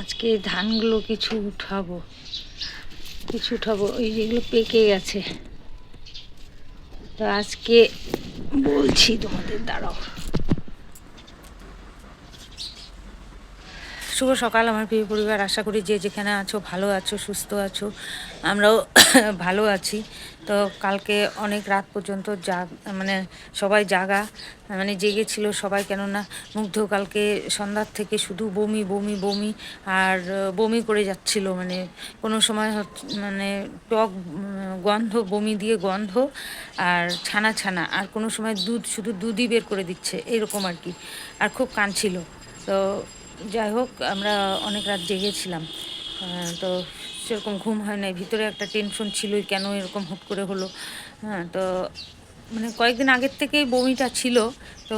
আজকে ধানগুলো কিছু উঠাবো। কিছু উঠাবো। ওই যেগুলো পেকে গেছে। তো আজকে বলছি তোমাদের, দাঁড়াও। শুভ সকাল আমার প্রিয় পরিবার। আশা করি যে যেখানে আছো, ভালো আছো, সুস্থ আছো, আমরাও ভালো আছি। তো কালকে অনেক রাত পর্যন্ত জাগ মানে সবাই জাগা মানে জেগেছিল সবাই, কেননা মুগ্ধ কালকে সন্ধ্যার থেকে শুধু বমি বমি বমি আর বমি করে যাচ্ছিল। মানে কোনো সময় মানে টক গন্ধ, বমি দিয়ে গন্ধ আর ছানা ছানা আর কোনো সময় দুধ, শুধু দুধই বের করে দিচ্ছে, এরকম আর কি। আর খুব কাঁদছিল। তো যাই হোক, আমরা অনেক রাত জেগেছিলাম। তো সেরকম ঘুম হয় নাই। ভিতরে একটা টেনশন ছিলই, কেন এরকম হুট করে হলো? হ্যাঁ তো মানে কয়েকদিন আগের থেকেই বমিটা ছিল, তো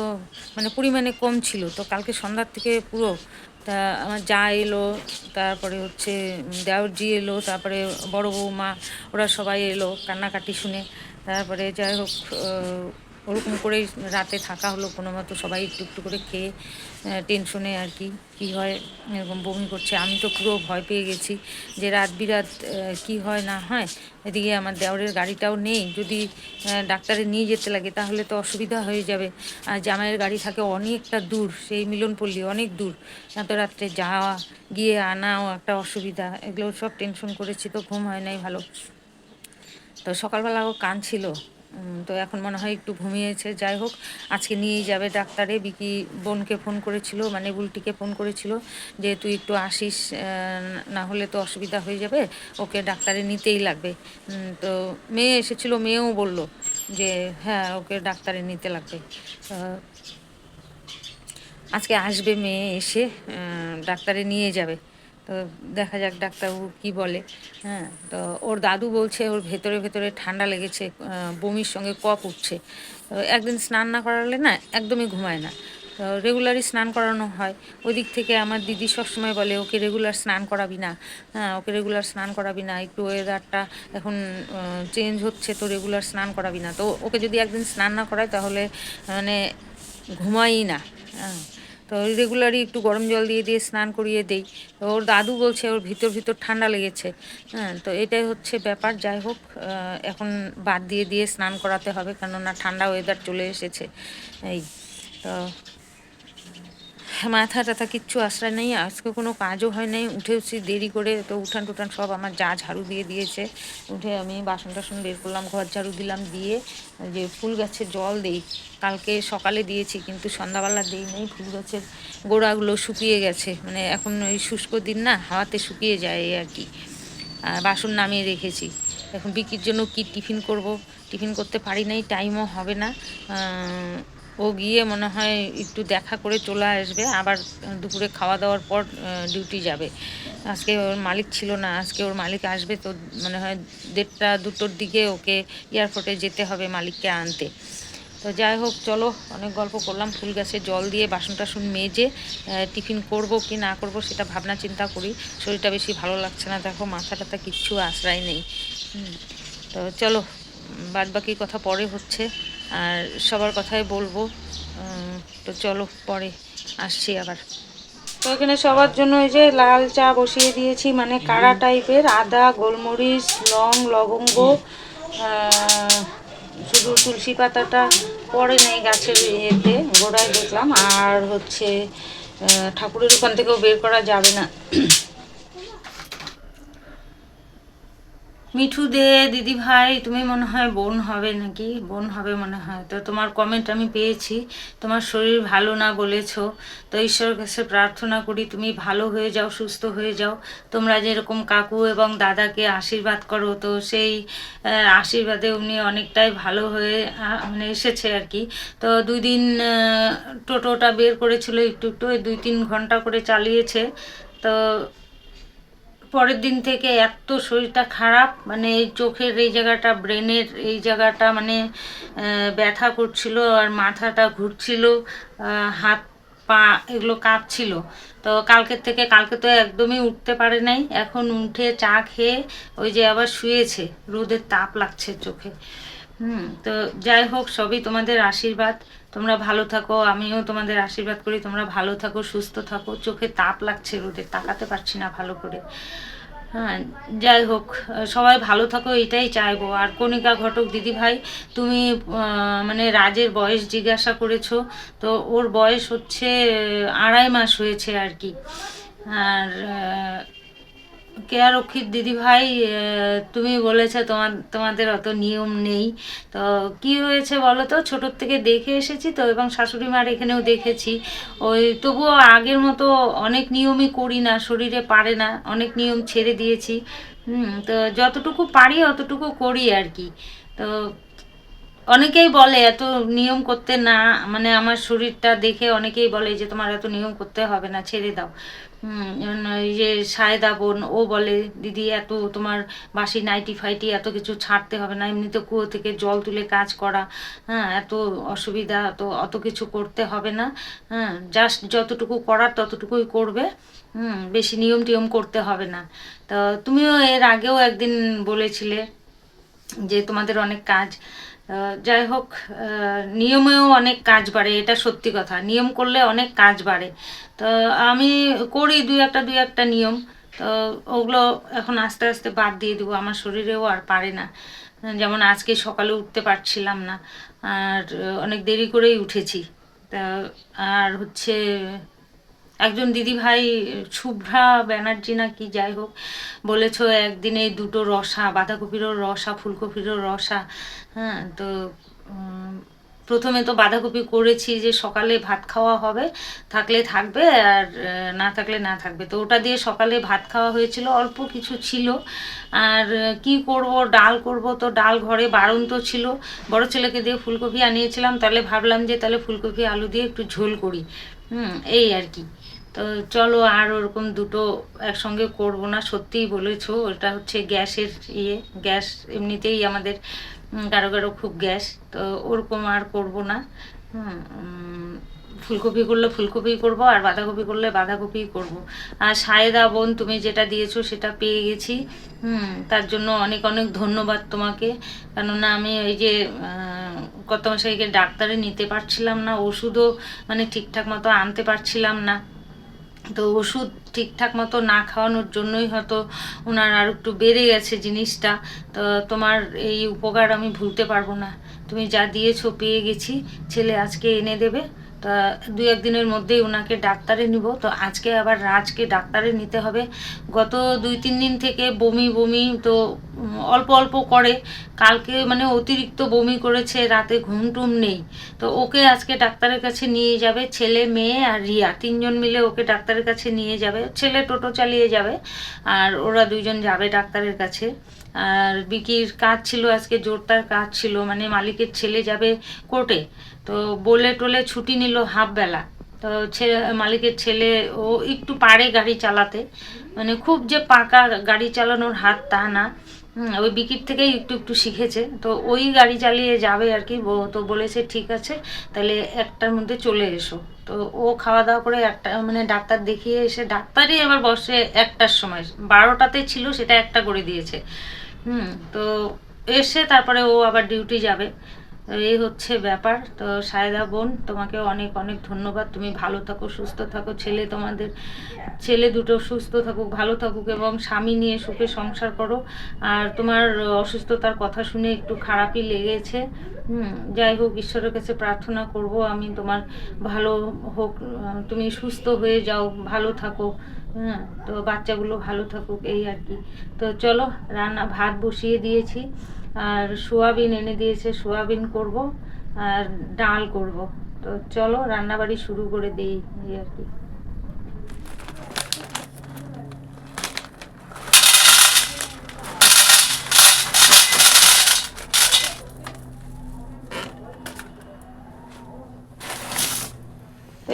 মানে পরিমাণে কম ছিল। তো কালকে সন্ধ্যার থেকে পুরো তা আমার যা এলো, তারপরে হচ্ছে দেওরজি এলো, তারপরে বড় বৌমা, ওরা সবাই এলো কান্নাকাটি শুনে। তারপরে যাই হোক ওরকম করেই রাতে থাকা হলো কোনো মতো সবাই একটু একটু করে খেয়ে টেনশনে আর কি কী হয় এরকম বমি করছে। আমি তো পুরো ভয় পেয়ে গেছি যে রাত বিরাত কী হয় না হয়। এদিকে আমার দেওরের গাড়িটাও নেই যদি ডাক্তারে নিয়ে যেতে লাগে তাহলে তো অসুবিধা হয়ে যাবে। আর জামাইয়ের গাড়ি থাকে অনেকটা দূর সেই মিলনপল্লী অনেক দূর। এত রাত্রে যাওয়া গিয়ে আনাও একটা অসুবিধা এগুলো সব টেনশন করেছি তো ঘুম হয় নাই ভালো। তো সকালবেলা ও কাঁদছিল উম, তো এখন মনে হয় একটু ঘুমিয়েছে। যাই হোক, আজকে নিয়েই যাবে ডাক্তারে। বিকি বোনকে ফোন করেছিল মানে বুলটিকে ফোন করেছিল যে, তুই একটু আসিস না হলে তো অসুবিধা হয়ে যাবে। ওকে ডাক্তারে নিতেই লাগবে। তো মেয়ে এসেছিল, মেয়েও বলল যে হ্যাঁ ওকে ডাক্তারে নিতে লাগবে। আজকে আসবে মেয়ে এসে ডাক্তারে নিয়ে যাবে। দেখা যাক ডাক্তারবাবু কি বলে। হ্যাঁ তো ওর দাদু বলছে ওর ভেতরে ভেতরে ঠান্ডা লেগেছে বমির সঙ্গে কফ উঠছে। তো একদিন স্নান না করালে না একদমই ঘুমায় না। তো রেগুলারই স্নান করানো হয়। ওই দিক থেকে আমার দিদি সবসময় বলে, ওকে রেগুলার স্নান করাবি না। হ্যাঁ ওকে রেগুলার স্নান করাবি না। একটু ওয়েদারটা এখন চেঞ্জ হচ্ছে তো রেগুলার স্নান করাবি না। তো ওকে যদি একদিন স্নান না করায় তাহলে মানে ঘুমাই না। হ্যাঁ তো রেগুলারই একটু গরম জল দিয়ে দিয়ে স্নান করিয়ে দেই। ওর দাদু বলছে ওর ভিতর ভিতর ঠান্ডা লেগেছে। হ্যাঁ তো এটাই হচ্ছে ব্যাপার। যাই হোক এখন বাদ দিয়ে দিয়ে স্নান করাতে হবে কেননা ঠান্ডা ওয়েদার চলে এসেছে। এই, তো মাথা টাথা কিচ্ছু আশ্রয় নেই, আজকে কোনো কাজও হয় নাই উঠেছি, দেরি করে তো উঠান টুঠান সব আমার যা ঝাড়ু দিয়ে দিয়েছে, উঠে আমি বাসন টাসন বের করলাম, ঘর ঝাড়ু দিলাম, দিয়ে যে ফুল গাছে জল দেই, কালকে সকালে দিয়েছি, কিন্তু সন্ধ্যাবেলা দিই নেই, ফুল গাছের গোড়াগুলো শুকিয়ে গেছে মানে এখন ওই শুষ্ক দিন না, হাওয়াতে শুকিয়ে যায় আর কি, আর বাসন নামিয়ে রেখেছি, এখন বিক্রির জন্য কি টিফিন করব, টিফিন করতে পারি নাই টাইমও হবে না ও গিয়ে মনে হয় একটু দেখা করে চলে আসবে, আবার দুপুরে খাওয়া দাওয়ার পর ডিউটি যাবে। আজকে ওর মালিক ছিল না, আজকে ওর মালিক আসবে তো মনে হয় দেড়টা, দুটোর দিকে ওকে এয়ারপোর্টে যেতে হবে মালিককে আনতে। তো যাই হোক, চলো, অনেক গল্প করলাম, ফুল গাছে জল দিয়ে বাসন টাসন মেজে টিফিন করব কি না করব সেটা ভাবনা চিন্তা করি। শরীরটা বেশি ভালো লাগছে না, দেখো মাথা টাথা কিচ্ছু আশ্রয় নেই। তো চলো বাদ বাকি কথা পরে হচ্ছে। আর সবার কথাই বলব। তো চলো পরে আসছি আবার। তো এখানে সবার জন্য এই যে লাল চা বসিয়ে দিয়েছি মানে কাড়া টাইপের আদা গোলমরিচ লং লবঙ্গ শুধু তুলসী পাতাটা পড়ে নেই গাছের ইয়েতে গোড়ায় দেখলাম। আর হচ্ছে ঠাকুরের ওখান থেকেও বের করা যাবে না। মিঠু দে দিদি ভাই তুমি মনে হয় বোন হবে নাকি? বোন হবে মনে হয়। তো তোমার কমেন্ট আমি পেয়েছি। তোমার শরীর ভালো না বলেছ। তো ঈশ্বরের কাছে প্রার্থনা করি, তুমি ভালো হয়ে যাও, সুস্থ হয়ে যাও। তোমরা যেরকম কাকু এবং দাদাকে আশীর্বাদ করো, তো সেই আশীর্বাদে উনি অনেকটাই ভালো হয়ে মানে এসেছে আর কি। তো দুই দিন টোটোটা বের করেছিল, একটু একটু দুই তিন ঘণ্টা করে চালিয়েছে। তো পরের দিন থেকে এত শরীরটা খারাপ মানে এই চোখের এই জায়গাটা, ব্রেনের এই জায়গাটা মানে ব্যথা করছিল আর মাথাটা ঘুরছিল হাত, পা এগুলো কাঁপছিল। তো কালকের থেকে কালকে তো একদমই উঠতে পারে নাই, এখন উঠে চা খেয়ে ওই যে আবার শুয়েছে, রোদের তাপ লাগছে চোখে। হুম, তো যাই হোক, সবই তোমাদের আশীর্বাদ। তোমরা ভালো থাকো, আমিও তোমাদের আশীর্বাদ করি, তোমরা ভালো থাকো, সুস্থ থাকো। চোখে তাপ লাগছে রোদের তাকাতে পারছি না ভালো করে। হ্যাঁ যাই হোক সবাই ভালো থাকো, এটাই চাইব। আর কণিকা ঘটক দিদি ভাই তুমি মানে রাজের বয়স জিজ্ঞাসা করেছ, তো ওর বয়স হচ্ছে, আড়াই মাস হয়েছে আর কি। আর কেয়া রক্ষিত দিদি ভাই তুমি বলেছ তোমার, তোমাদের অত নিয়ম নেই। তো কি হয়েছে বলো তো? ছোটোর থেকে দেখে এসেছি তো, এবং শাশুড়ি মার এখানেও দেখেছি। ওই তবুও আগের মতো অনেক নিয়মই করি না, শরীরে পারে না, অনেক নিয়ম ছেড়ে দিয়েছি। তো যতটুকু পারি অতটুকু করি আর কি। তো অনেকেই বলে এত নিয়ম করতে না মানে আমার শরীরটা দেখে অনেকেই বলে যে তোমার এত নিয়ম করতে হবে না, ছেড়ে দাও। যে সায়দা বোন, ও বলে, দিদি, এত তোমার বাসি নাইটি ফাইটি এত কিছু ছাড়তে হবে না, এমনিতে কুয়ো থেকে জল তুলে কাজ করা হ্যাঁ এত অসুবিধা, তো অত কিছু করতে হবে না হ্যাঁ জাস্ট যতটুকু করার ততটুকুই করবে, হুম, বেশি নিয়ম টিয়ম করতে হবে না। তো তুমিও এর আগেও একদিন বলেছিলে যে তোমাদের অনেক কাজ যাই হোক নিয়মেও অনেক কাজ বাড়ে, এটা সত্যি কথা। নিয়ম করলে অনেক কাজ বাড়ে। তো আমি করি দুই একটা দুই একটা নিয়ম। তো ওগুলো এখন আস্তে আস্তে বাদ দিয়ে দেবো। আমার শরীরেও আর পারে না। যেমন আজকে সকালে উঠতে পারছিলাম না। আর অনেক দেরি করেই উঠেছি। তা আর হচ্ছে একজন দিদি ভাই, শুভ্রা ব্যানার্জি না কি যাই হোক, বলেছ একদিনে দুটো রসা, বাঁধাকপিরও রসা, ফুলকপিরও রসা। হ্যাঁ তো প্রথমে তো বাঁধাকপি করেছি যে সকালে ভাত খাওয়া হবে, থাকলে থাকবে আর না থাকলে না থাকবে। তো ওটা দিয়ে সকালে ভাত খাওয়া হয়েছিল, অল্প কিছু ছিল। আর, কি করব, ডাল করব তো ডাল ঘরে বারণ তো ছিল। বড় ছেলেকে দিয়ে ফুলকপি আনিয়েছিলাম, তাহলে ভাবলাম যে তাহলে ফুলকপি আলু দিয়ে একটু ঝোল করি। হুম, এই আর কি। তো চলো আর ওরকম দুটো একসঙ্গে করব না, সত্যিই বলেছ। ওটা হচ্ছে গ্যাসের ইয়ে গ্যাস এমনিতেই আমাদের কারও কারও খুব গ্যাস, তো ওরকম আর করব না। ফুলকপি করলে ফুলকপি করব, আর বাঁধাকপি করলে বাঁধাকপি করব। আর সায়দা বোন, তুমি যেটা দিয়েছ সেটা পেয়ে গেছি। হুম, তার জন্য অনেক অনেক ধন্যবাদ তোমাকে। কেননা আমি ওই যে গত মাসে ডাক্তারে নিতে পারছিলাম না, ওষুধও মানে ঠিকঠাক মতো আনতে পারছিলাম না। তো ওষুধ ঠিকঠাক মতো না খাওয়ানোর জন্যই হয়তো ওনার আর একটু বেড়ে গেছে জিনিসটা। তো তোমার এই উপকার আমি ভুলতে পারব না। তুমি যা দিয়েছ পেয়ে গেছি। ছেলে আজকে এনে দেবে। তা দু একদিনের মধ্যেই ওনাকে ডাক্তারে নিব। তো আজকে আবার রাজকে ডাক্তারে নিতে হবে। গত দুই তিন দিন থেকে বমি বমি তো অল্প অল্প করে। কালকে মানে অতিরিক্ত বমি করেছে, রাতে ঘুম টুম নেই। তো ওকে আজকে ডাক্তারের কাছে নিয়ে যাবে, ছেলে, মেয়ে আর রিয়া। তিনজন মিলে ওকে ডাক্তারের কাছে নিয়ে যাবে। ছেলে টোটো চালিয়ে যাবে আর ওরা দুইজন যাবে ডাক্তারের কাছে। আর বিকির কাজ ছিল, আজকে জোরদার কাজ ছিল। মানে মালিকের ছেলে যাবে কোর্টে। তো বলে টোলে ছুটি নিল হাফ বেলা। তো ছেলে মালিকের ছেলে, ও একটু পারে গাড়ি চালাতে। মানে খুব যে পাকা গাড়ি চালানোর হাত তা না। ওই বিকির থেকেই একটু একটু শিখেছে। তো ওই গাড়ি চালিয়ে যাবে আর কি। তো বলেছে, ঠিক আছে, তাহলে একটার মধ্যে চলে এসো। তো ও খাওয়া দাওয়া করে একটা মানে ডাক্তার দেখিয়ে এসে, ডাক্তারই এবার বসে একটার সময়। বারোটাতে ছিল, সেটা একটা করে দিয়েছে। হুম, তো এসে তারপরে ও আবার ডিউটি যাবে। তো এই হচ্ছে ব্যাপার। তো সায়দা বোন, তোমাকে অনেক অনেক ধন্যবাদ। তুমি ভালো থাকো, সুস্থ থাকো। ছেলে তোমাদের, ছেলে দুটো সুস্থ থাকুক, ভালো থাকুক এবং স্বামী নিয়ে সুখে সংসার করো। আর তোমার অসুস্থতার কথা শুনে একটু খারাপই লেগেছে। যাই হোক, ঈশ্বরের কাছে প্রার্থনা করব আমি তোমার ভালো হোক, তুমি সুস্থ হয়ে যাও, ভালো থাকো। হ্যাঁ তো বাচ্চাগুলো ভালো থাকুক, এই আর কি। তো চলো, রান্না ভাত বসিয়ে দিয়েছি। আর সোয়াবিন এনে দিয়েছে, সোয়াবিন করব আর ডাল করব। তো চলো, রান্নাবাড়ি শুরু করে দিই এই আর কি।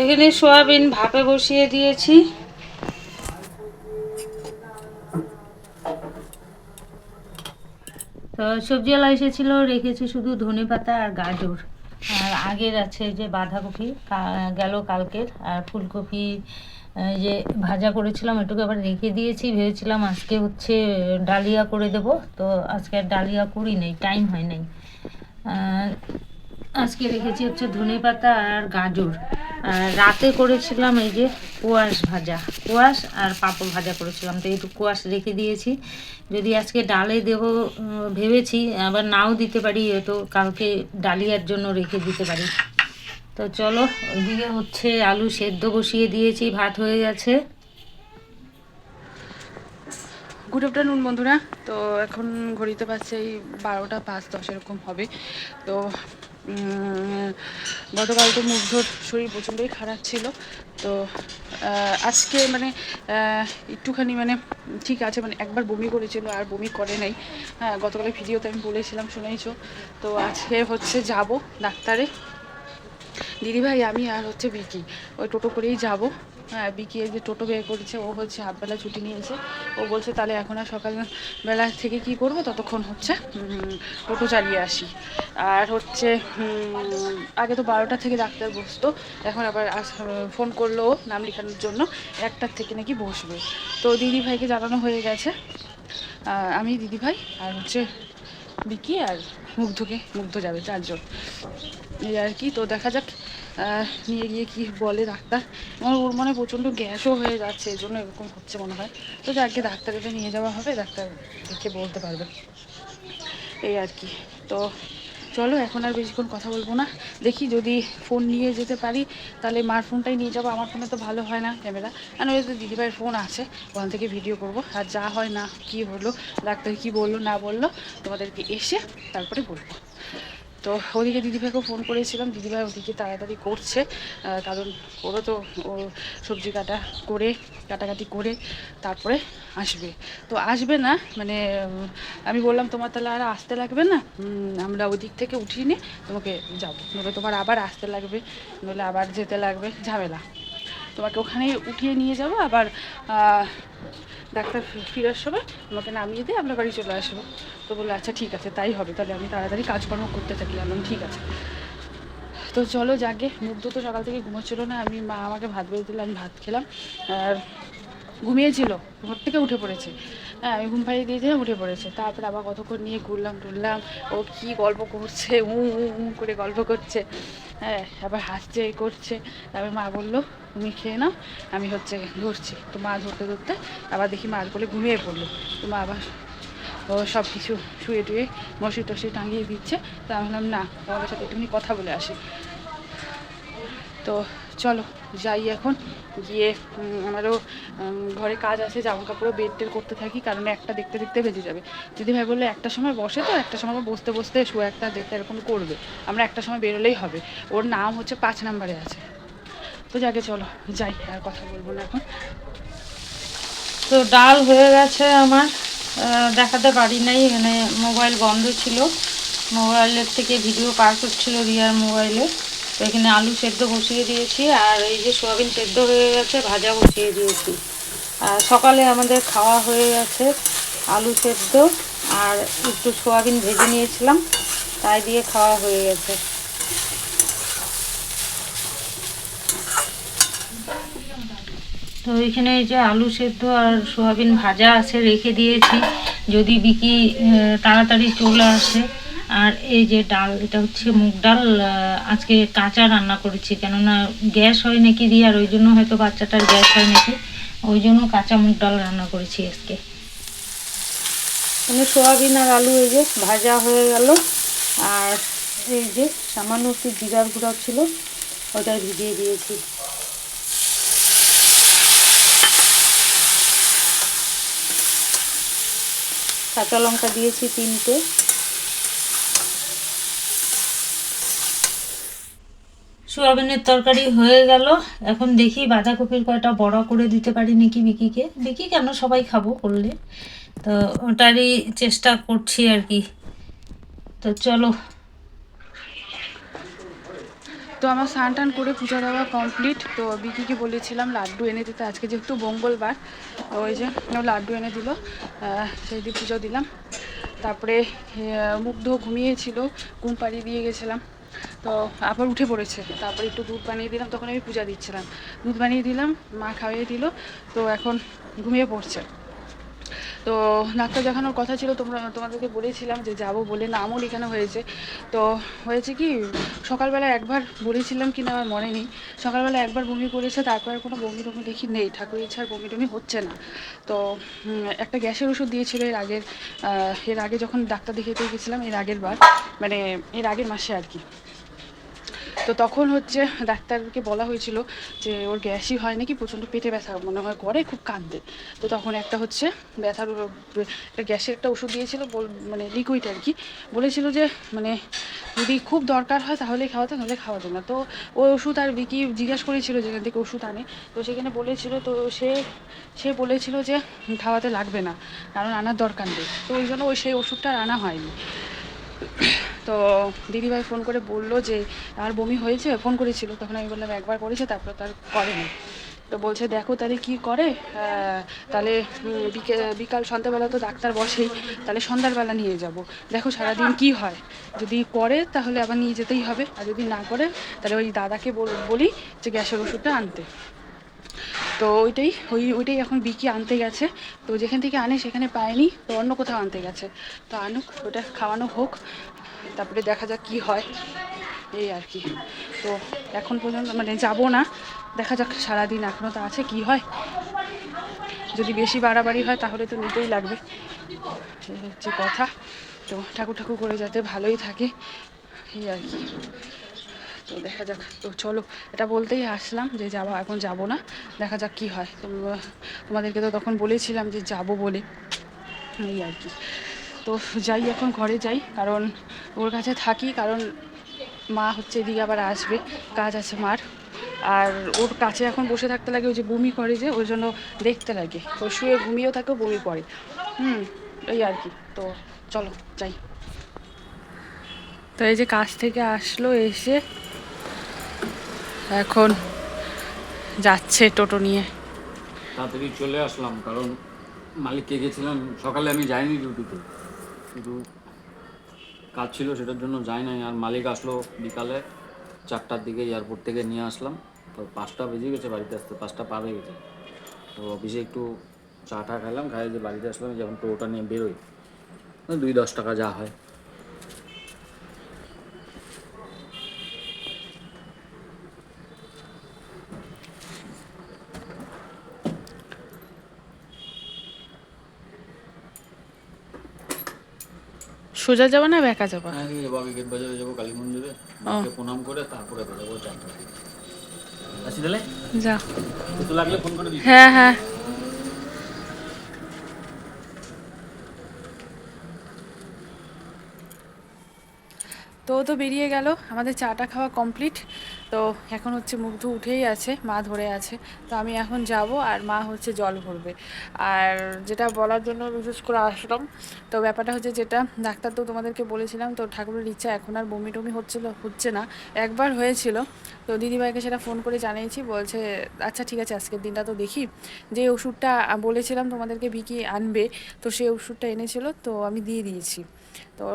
এখানে সোয়াবিন ভাপে বসিয়ে দিয়েছি। তো সবজিওয়ালা এসেছিল, রেখেছে শুধু ধনে পাতা আর গাজর। আর আগের আছে যে বাঁধাকপি গেল কালকের। আর ফুলকপি যে ভাজা করেছিলাম এটুকু আবার রেখে দিয়েছি। ভেবেছিলাম আজকে হচ্ছে ডালিয়া করে দেব। তো আজকে আর ডালিয়া করি নাই টাইম হয় নাই। আজকে রেখেছি হচ্ছে ধনে পাতা আর গাজর। আর রাতে করেছিলাম এই যে কোয়াশ ভাজা। কোয়াশ আর পাঁপড় ভাজা করেছিলাম, তো একটু কোয়াশ রেখে দিয়েছি। যদি আজকে ডালে দেব ভেবেছি, আবার নাও দিতে পারি তো কালকে ডালিয়ার জন্য রেখে দিতে পারি। তো চলো, ওইদিকে হচ্ছে আলু সেদ্ধ বসিয়ে দিয়েছি, ভাত হয়ে গেছে। গুড আফটারনুন বন্ধুরা। তো এখন ঘড়িতে পাচ্ছে এই বারোটা পাঁচ, দশ, এরকম হবে। তো গতকাল তো মুগ্ধর শরীর প্রচণ্ডই খারাপ ছিল। তো আজকে মানে একটুখানি মানে ঠিক আছে মানে একবার বমি করেছিল আর বমি করে নাই। হ্যাঁ গতকালের ভিডিওতে আমি বলেছিলাম, শুনেইছো। তো আজকে হচ্ছে যাব ডাক্তারে। দিদিভাই, আমি আর হচ্ছে বিকি। ওই টোটো করেই যাব। হ্যাঁ বিকি এই যে টোটো বের করেছে, ও হচ্ছে হাফবেলা ছুটি নিয়েছে। ও বলছে, তাহলে এখন আর সকালবেলা থেকে কি করব? ততক্ষণ হচ্ছে টোটো চালিয়ে আসি। আর হচ্ছে আগে তো বারোটা থেকে ডাক্তার বসতো, এখন আবার ফোন করল নাম লেখানোর জন্য, একটার থেকে নাকি বসবে। তো দিদিভাইকে জানানো হয়ে গেছে আমি দিদিভাই আর হচ্ছে বিকি আর মুগ্ধকে, মুগ্ধ যাবে চারজন। এই আর কি, তো দেখা যাক নিয়ে গিয়ে কি বলে ডাক্তার। আমার, ওর মনে প্রচণ্ড গ্যাসও হয়ে যাচ্ছে, এই জন্য এরকম হচ্ছে মনে হয়। তো যাকে ডাক্তারেতে নিয়ে যাওয়া হবে, ডাক্তার দেখে বলতে পারবে। এই আর কি, তো চলো, এখন আর বেশিক্ষণ কথা বলব না। দেখি যদি ফোন নিয়ে যেতে পারি, তাহলে মার ফোনটাই নিয়ে যাব। আমার ফোনে তো ভালো হয় না ক্যামেরা। আর তো দিদিভাইয়ের ফোন আছে, ওখান থেকে ভিডিও করব। আর যা হয় না, কি হলো, ডাক্তার কি বলল, না বলল, তোমাদেরকে এসে তারপরে বলব। তো ওদিকে দিদিভাইকেও ফোন করেছিলাম। দিদিভাই ওদিকে তাড়াতাড়ি করছে কারণ ওরা তো, ও সবজি কাটা করে, কাটাকাটি করে তারপরে আসবে। তো আসবে না মানে আমি বললাম, তোমার তাহলে আর আসতে লাগবে না? আমরা ওদিক থেকে উঠিয়ে নিয়ে তোমাকে যাব। নইলে তোমার আবার আসতে লাগবে, নইলে আবার যেতে লাগবে, ঝামেলা। তোমাকে ওখানে উঠিয়ে নিয়ে যাব, আবার ডাক্তার ফিরার সময় আমাকে নামিয়ে দিয়ে আমরা বাড়ি চলে আসব। তো বলল আচ্ছা ঠিক আছে, তাই হবে। তাহলে আমি তাড়াতাড়ি কাজকর্ম করতে থাকি। আমি ঠিক আছে। তো চলো যাকে মুগ্ধ তো সকাল থেকে ঘুমোচ্ছিল না। আমি, মা আমাকে ভাত বেড়ে দিলে, আমি ভাত খেলাম। আর ঘুমিয়েছিল, ঘর থেকে উঠে পড়েছে। হ্যাঁ আমি ঘুম পাড়িয়ে দিয়েছিলাম, উঠে পড়েছে। তারপরে আবার কতক্ষণ নিয়ে ঘুরলাম, টুরলাম, ও কি গল্প করছে, উ উ করে গল্প করছে। হ্যাঁ আবার হাসছে এই করছে। তারপরে মা বলল, তুমি খেয়ে নাও, আমি হচ্ছে ধরছি। তো মা ধরতে ধরতে আবার দেখি মার বলে ঘুমিয়ে পড়ল। তো মা আবার, ও সব কিছু শুয়ে টুয়ে মশি টসি টাঙিয়ে দিচ্ছে। তা আমি বললাম না, তোমাদের সাথে একটুখানি কথা বলে আসি। তো চলো, যাই এখন। গিয়ে আমারও ঘরে কাজ আছে জামা কাপড়ও বেড টেড করতে থাকি, কারণ একটা দেখতে দেখতে বেজে যাবে। দিদি ভাই বলল একটা সময় বসে তো, একটা সময় বসতে বসতে শো একটা দেখতে এরকম করবে। আমরা একটা সময় বেরোলেই হবে। ওর নাম হচ্ছে পাঁচ নাম্বারে আছে। তো যাকে চলো, যাই, আর কথা বলব না এখন। তো ডাল হয়ে গেছে আমার। দেখাতে পারি নাই মানে মোবাইল বন্ধ ছিল। মোবাইলের থেকে ভিডিও পার করছিল রিয়ার মোবাইলে। তো এখানে আলু সেদ্ধ বসিয়ে দিয়েছি, আর এই যে সোয়াবিন সেদ্ধ হয়ে গেছে, ভাজা বসিয়ে দিয়েছি। আর সকালে আমাদের খাওয়া হয়ে গেছে আলু সেদ্ধ, আর একটু সোয়াবিন ভেজে নিয়েছিলাম, তাই দিয়ে খাওয়া হয়ে গেছে। তো এখানে এই যে আলু সেদ্ধ আর সোয়াবিন ভাজা আছে, রেখে দিয়েছি। যদি বিকি তাড়াতাড়ি চলে আসে আর এই যে ডাল, এটা হচ্ছে মুগ ডাল আজকে কাঁচা রান্না করেছি, কেননা গ্যাস হয় নাকি দিয়ে, আর ওই জন্য হয়তো বাচ্চাটার গ্যাস হয় নাকি, ওই জন্য কাঁচা মুগ ডাল রান্না করেছি আজকে। মানে সোয়াবিন আর আলু এই যে ভাজা হয়ে গেল, আর এই যে সামান্য একটু জিরার গুঁড়া ছিল ওটাই ভিজিয়ে দিয়েছি। কাঁচা লঙ্কা দিয়েছি তিনটে। সোয়াবিনের তরকারি হয়ে গেল। এখন দেখি বাঁধাকপির কয়টা বড়া করে দিতে পারি নাকি বিকিকে বিকি কেন সবাই খাব করলে তো ওটারই চেষ্টা করছি আর কি। তো চলো। তো আমার স্নান টান করে পূজা দেওয়া কমপ্লিট। তো বিকিকে বলেছিলাম লাড্ডু এনে দিতে। আজকে যেহেতু মঙ্গলবার ওই যে লাড্ডু এনে দিল। সেই দিয়ে পুজো দিলাম। তারপরে মুগ্ধ ঘুমিয়েছিল, ঘুম পাড়িয়ে দিয়ে গেছিলাম। তো আবার উঠে পড়েছে। তারপর একটু দুধ বানিয়ে দিলাম, তখন আমি পূজা দিচ্ছিলাম। দুধ বানিয়ে দিলাম, মা খাইয়ে দিল, তো এখন ঘুমিয়ে পড়ছে। তো ডাক্তার দেখানোর কথা ছিল, তোমরা, তোমাদেরকে বলেছিলাম যে যাব বলে নামও লেখানো হয়েছে। তো হয়েছে কি, সকালবেলা একবার বলেছিলাম কি না আমার মনে নেই। সকালবেলা একবার বমি করেছে, তারপর কোনো বমি টমি দেখি, নেই। ঠাকুর ইচ্ছার বমি টমি হচ্ছে না। তো একটা গ্যাসের ওষুধ দিয়েছিল এর আগের এর আগে যখন ডাক্তার দেখাতে গেছিলাম এর আগের বার মানে এর আগের মাসে আর কি। তো তখন হচ্ছে ডাক্তারকে বলা হয়েছিল যে ওর গ্যাসই হয় নাকি প্রচণ্ড পেটে ব্যথা, মনে হয় করে খুব কাঁদবে তো তখন একটা হচ্ছে ব্যথার গ্যাসের একটা ওষুধ দিয়েছিল মানে লিকুইড আর কি। বলেছিল যে মানে যদি খুব দরকার হয় তাহলে খাওয়াতে, নাহলে খাওয়াতে না। তো ওই ওষুধ আর বিকি জিজ্ঞাসা করেছিল যেখান থেকে ওষুধ আনে। তো সেখানে বলেছিল, তো সে সে বলেছিল যে খাওয়াতে লাগবে না, কারণ আনার দরকার নেই। তো ওই জন্য ওই সেই ওষুধটা আনা হয়নি। তো দিদিভাই ফোন করে বলল যে, আর বমি হয়েছে? ফোন করেছিল। তখন আমি বললাম, একবার করেছে, তারপর তার করেনি। তো বলছে, দেখো তাহলে কি করে? তাহলে বিকে, বিকাল সন্ধ্যাবেলা তো ডাক্তার বসেই, তাহলে সন্ধ্যারবেলা নিয়ে যাব। দেখো সারাদিন কি হয়। যদি করে, তাহলে আবার নিয়ে যেতেই হবে। আর যদি না করে, তাহলে ওই দাদাকে বলি যে গ্যাসের ওষুধটা আনতে। তো ওইটাই, ওই, ওইটাই এখন বিকি আনতে গেছে। তো যেখান থেকে আনে, সেখানে পায়নি, তো অন্য কোথাও আনতে গেছে। তো আনুক, ওটা খাওয়ানো হোক। তারপরে দেখা যাক কি হয়। এই আর কি। তো এখন পর্যন্ত মানে যাব না। দেখা যাক সারাদিন এখনও তো আছে, কি হয়। যদি বেশি বাড়াবাড়ি হয় তাহলে তো নিতেই লাগবে। হচ্ছে কথা। তো ঠাকুর ঠাকুর করে যাতে ভালোই থাকে। এই আর কি। তো দেখা যাক। তো চলো, এটা বলতেই আসলাম যে যাব এখন যাব না। দেখা যাক কি হয়। তোমাদেরকে তো তখন বলেছিলাম যে যাব বলে। এই আর কি। তো যাই এখন ঘরে যাই, কারণ ওর কাছে থাকি, কারণ মা হচ্ছে এদিকে আবার আসবে, কাজ আছে মার। আর ওর কাছে এখন বসে থাকতে লাগে ওই যে বমি করে যে, ওই জন্য দেখতে লাগে। তো শুয়ে ঘুমিয়েও থাকে, বমি করে। হুম, এই আর কি। তো চলো, যাই। তো এই যে কাজ থেকে আসলো, এসে এখন যাচ্ছে টোটো নিয়ে। তাড়াতাড়ি চলে আসলাম, কারণ মালিককে গেছিলাম। সকালে আমি যাইনি ডিউটিতে কিন্তু কাজ ছিল সেটার জন্য যাই নাই। আর মালিক আসলো বিকালে চারটার দিকে এয়ারপোর্ট থেকে নিয়ে আসলাম। তো পাঁচটা বেজে গেছে বাড়িতে আসতে, পাঁচটা পার হয়ে গেছে। তো অফিসে একটু চা টা খেলাম খাই যে বাড়িতে আসলাম। যখন টোটা নিয়ে বেরোই। দুই দশ টাকা যা হয়। সোজা যাব না বেঁকা যাব? বাবি যাব গেট বাজারে যাব কালী মন্দিরে। মাকে প্রণাম করে তারপরে বেরোবো চারটা আসি তাহলে? যা। তো লাগলে ফোন করে হ্যাঁ হ্যাঁ। তো তো বেরিয়ে গেল আমাদের চাটা খাওয়া কমপ্লিট তো এখন হচ্ছে মুগ্ধ উঠেই আছে, মা ধরে আছে। তো আমি এখন যাব আর মা হচ্ছে জল ভরবে। আর যেটা বলার জন্য বিশেষ করে আসলাম, তো ব্যাপারটা হচ্ছে যেটা, ডাক্তার তো তোমাদেরকে বলেছিলাম, তো ঠাকুরের ইচ্ছা এখন আর বমি টমি হচ্ছিল, হচ্ছে না। একবার হয়েছিল, তো দিদিভাইকে সেটা ফোন করে জানিয়েছি, বলছে আচ্ছা ঠিক আছে, আজকের দিনটা তো দেখি। যে ওষুধটা বলেছিলাম তোমাদেরকে বিকি আনবে, তো সেই ওষুধটা এনেছিল, তো আমি দিয়ে দিয়েছি। তো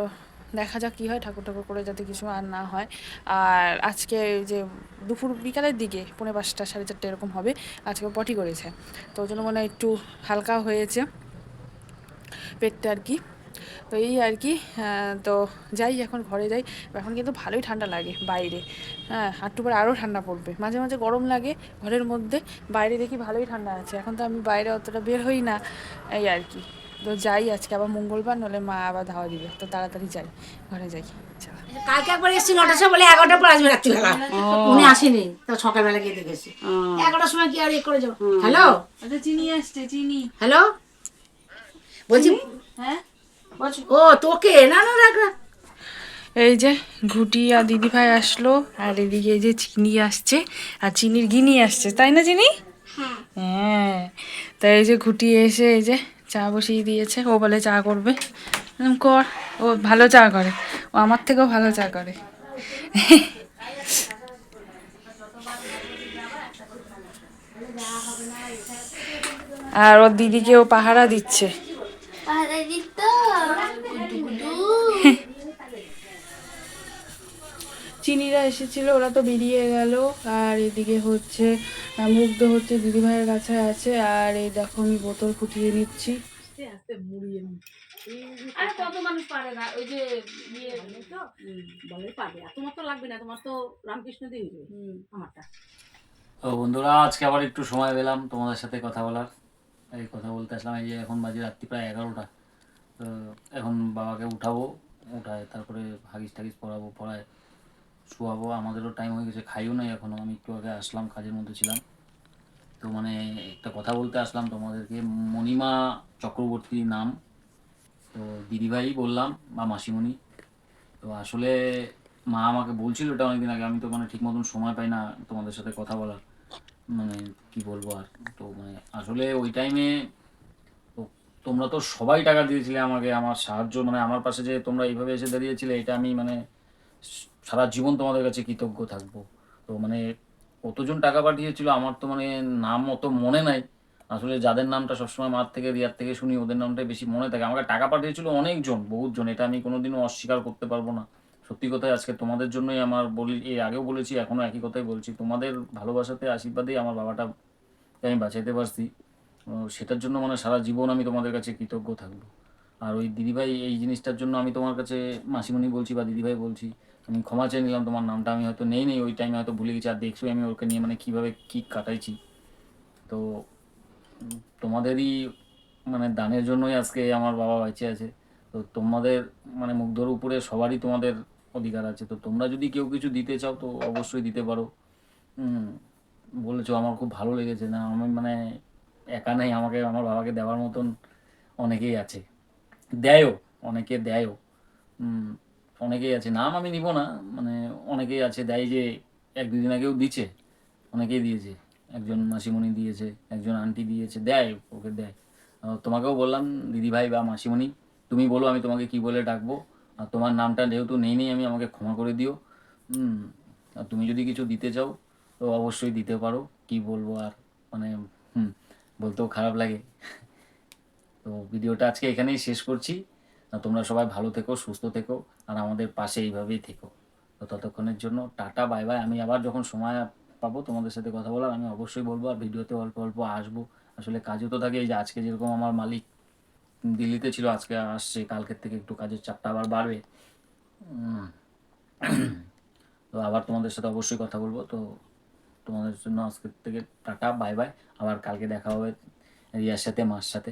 দেখা যাক কী হয় ঠাকুর ঠাকুর করে যাতে কিছু আর না হয়। আর আজকে যে দুপুর বিকালের দিকে, পৌনে পাঁচটা, সাড়ে চারটে এরকম হবে, আজকে পটি করেছে। তো ওই জন্য মনে হয় একটু হালকা হয়েছে পেটটা আর কি। তো এই আর কি তো যাই, এখন ঘরে যাই। এখন কিন্তু ভালোই ঠান্ডা লাগে বাইরে। হ্যাঁ একটু পরে আরও ঠান্ডা পড়বে। মাঝে মাঝে গরম লাগে ঘরের মধ্যে, বাইরে দেখি ভালোই ঠান্ডা আছে। এখন তো আমি বাইরে অতটা বের হই না, এই আর কি। তো যাই আজকে আবার মঙ্গলবার নলে মা আবার ধাওয়া দিবে। তো তাড়াতাড়ি যাই ঘরে যাই। কালকে একবার এসেছি নটার সময় বলে এগারোটার পর আসবে রাত্রিবেলা। উনি আসেনি তো সকালবেলা গিয়ে দেখেছি এগারোটার সময় কি আর ইয়ে করে যাব। হ্যালো? আচ্ছা চিনি আসছে চিনি। হ্যালো? বলছি হ্যাঁ? ও তোকে? না না রাখ রাখ। এই যে ঘুটি আর দিদিভাই আসলো আর এদিকে এই যে চিনি আসছে আর চিনির গিনি আসছে। তাই না চিনি? হ্যাঁ। তাই এই যে ঘুটি এসে এই যে চা বসিয়ে দিয়েছে। ও বলে চা করবে? কর। ও ভালো চা করে। ও আমার থেকেও ভালো চা করে। আর ওর দিদিকে ও পাহারা দিচ্ছে চিনিরা এসেছিল ওরা তো বেরিয়ে গেল। আর এদিকে হচ্ছে মুগ্ধ হচ্ছে দিদিভাইয়ের কাছে আছে। আর এই দেখো আমি বোতল ফুটিয়ে নিচ্ছি। আরে কত মানুষ পারে না। ওই যে ইয়ে তো? বলে পারবে আর তোমার তো লাগবে না তোমার তো রামকৃষ্ণ দিয়ে আমারটা। তো বন্ধুরা আজকে আবার একটু সময় পেলাম তোমাদের সাথে কথা বলার। এই কথা বলতে আসলাম এই যে এখন বাজে রাত্রি প্রায় এগারোটা। তো এখন বাবাকে উঠাবো উঠায় তারপরে হাগিস টাগিস পড়াবো পড়ায় শুয়াবো, আমাদেরও টাইম হয়ে গেছে, খাইও নাই এখনও আমি একটু আগে আসলাম, কাজের মধ্যে ছিলাম। তো মানে একটা কথা বলতে আসলাম তোমাদেরকে, মণিমা চক্রবর্তী নাম। তো দিদিভাই বললাম, বা মাসিমণি। তো আসলে মা আমাকে বলছিল এটা অনেকদিন আগে, আমি তো মানে ঠিক মতন সময় পাই না তোমাদের সাথে কথা বলার। মানে কি বলব আর, তো মানে আসলে ওই টাইমে তোমরা তো সবাই টাকা দিয়েছিলে আমাকে, আমার সাহায্য মানে আমার পাশে যে তোমরা এইভাবে এসে দাঁড়িয়েছিলে, এটা আমি মানে সারা জীবন তোমাদের কাছে কৃতজ্ঞ থাকব। তো মানে কতজন টাকা পাঠিয়েছিল আমার তো মানে নাম অত মনে নাই। আসলে যাদের নামটা সবসময় মার থেকে, রিয়ার থেকে শুনি, ওদের নামটাই বেশি মনে থাকে। আমাকে টাকা পাঠিয়েছিল অনেকজন, বহুতজন। এটা আমি কোনোদিনও অস্বীকার করতে পারব না। সত্যি কথাই আজকে তোমাদের জন্যই আমার বলি এই আগেও বলেছি, এখনও একই কথাই বলছি। তোমাদের ভালোবাসাতে, আশীর্বাদেই আমার বাবাটা আমি বাঁচাইতে পারছি। সেটার জন্য মানে সারা জীবন আমি তোমাদের কাছে কৃতজ্ঞ থাকব। আর ওই দিদিভাই এই জিনিসটার জন্য আমি তোমার কাছে মাসিমণি বলছি বা দিদিভাই বলছি, আমি ক্ষমা চেয়ে নিলাম, তোমার নামটা আমি হয়তো নেই নেই, ওই টাইমে হয়তো ভুলে গেছি, আর দেখছি আমি ওকে নিয়ে মানে কীভাবে কী কাটাইছি। তো তোমাদেরই মানে দানের জন্যই আজকে আমার বাবা বেঁচে আছে, তো তোমাদের মানে মুগ্ধর উপরে সবারই তোমাদের অধিকার আছে, তো তোমরা যদি কেউ কিছু দিতে চাও তো অবশ্যই দিতে পারো। বলেছ আমার খুব ভালো লেগেছে, না আমি মানে একা নেই, আমাকে, আমার বাবাকে দেওয়ার মতন অনেকেই আছে। দেয়ও, অনেকে দেয়ও। অনেকেই আছে, নাম আমি নিব না মানে অনেকেই আছে, দেয় যে এক দুদিন আগেও দিচ্ছে, অনেকেই দিয়েছে। একজন মাসিমণি দিয়েছে, একজন আন্টি দিয়েছে, দেয়, ওকে দেয়। তোমাকেও বললাম দিদিভাই বা মাসিমণি, তুমি বলো, আমি তোমাকে কি বলে ডাকবো? আর তোমার নামটা যেহেতু নেই নেই, আমি আমাকে ক্ষমা করে দিও। আর তুমি যদি কিছু দিতে চাও, তো অবশ্যই দিতে পারো, কি বলব আর মানে হুম, বলতেও খারাপ লাগে। তো ভিডিওটা আজকে এখানেই শেষ করছি। তোমরা সবাই ভালো থেকো, সুস্থ থেকো, আর আমাদের পাশে এইভাবেই থেকো। তো ততক্ষণের জন্য টাটা, বাই বাই। আমি আবার যখন সময় পাবো তোমাদের সাথে কথা বলার, আমি অবশ্যই বলব, আর ভিডিওতে অল্প অল্প আসব। আসলে কাজও তো থাকে এই যে আজকে যেরকম আমার মালিক দিল্লিতে ছিল, আজকে আসছে, কালকের থেকে একটু কাজের চাপটা আবার বাড়বে। তো আবার তোমাদের সাথে অবশ্যই কথা বলব। তো তোমাদের জন্য আজকের থেকে টাটা, বাই বাই। আবার কালকে দেখা হবে রিয়ার সাথে, মার সাথে।